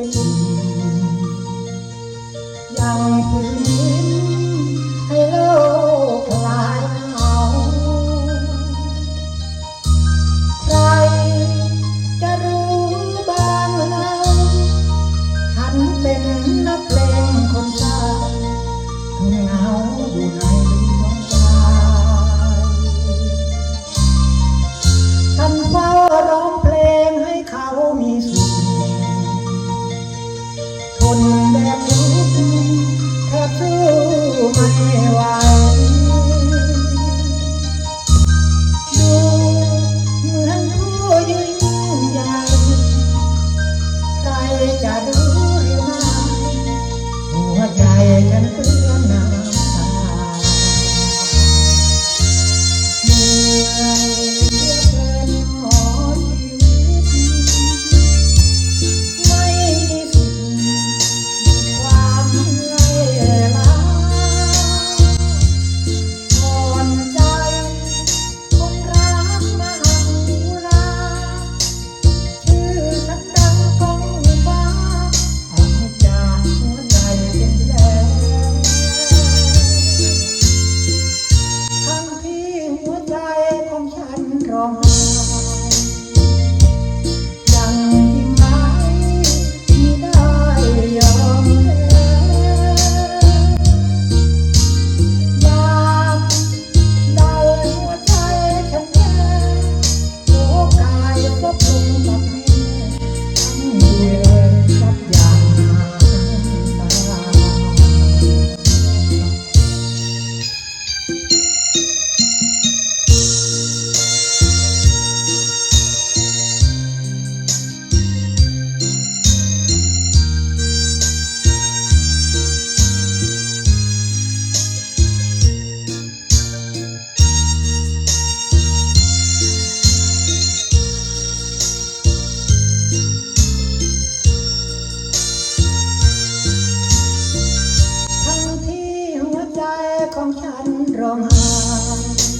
็นยังคืนให้โลกลายเหงาใครจะรู้บ้างฉันเป็น ฉันเพื่อ ของฉันร้องไห้